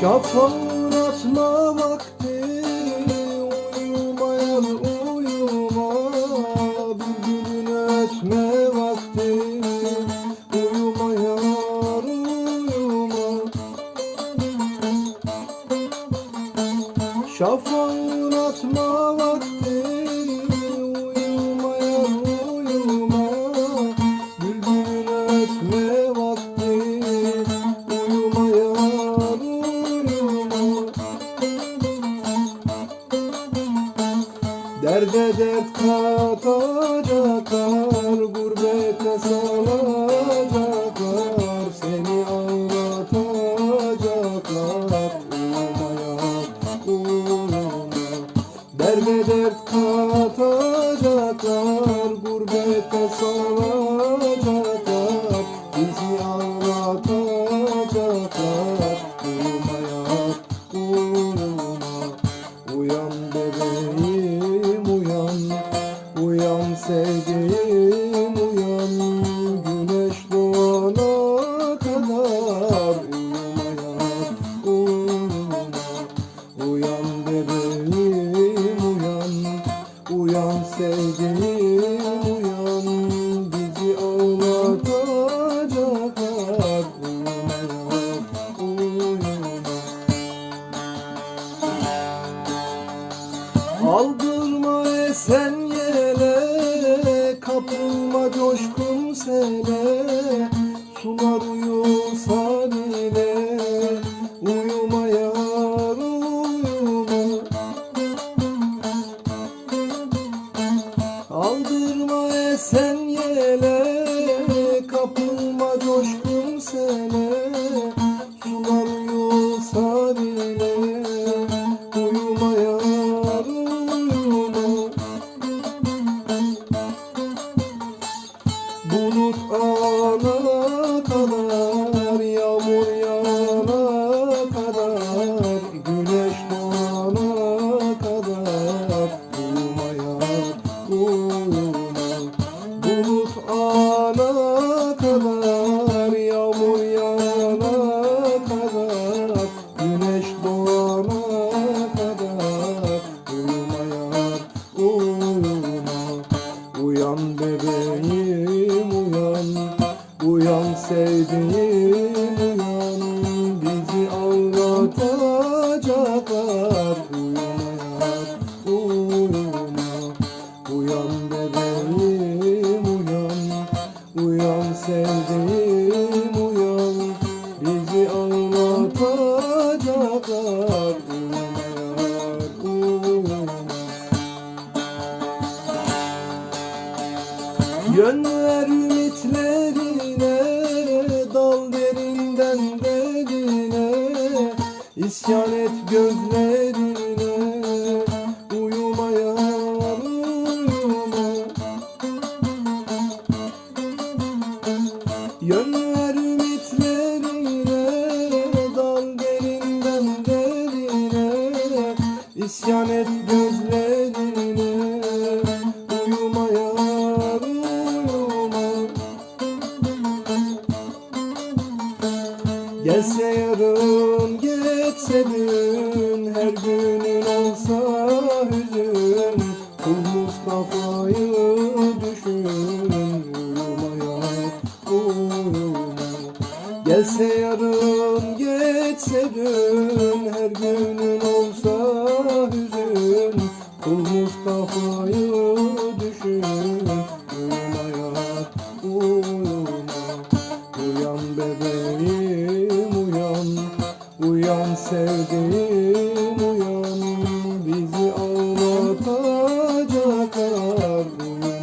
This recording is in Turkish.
Şafağın atma vakti Uyumayan uyuma Bülbülün ötme vakti. Uyumayan uyuma. Şafağın atma vakti Bye. Aldırma esen yele Kapılma coşkun sele. Sular uyusa bile Uyuma yar uyuma Aldırma esen yele bebeğim uyan Uyan sevdiğim Yön ümitlerine Dal derinden derine İsyan et gözlerine Uyuma yar uyuma yarın geçse dün Her günün olsa hüzün. Kul Mustafa'yı düşün Uyuma yar uyuma Gelse yarın geçse dün Her günün olsa hüzün. Kul Mustafa'yı düşün Uyuma yar uyuma Uyan bebeğim ben sevdiğim uyan bizi ağlatacaklar. bugün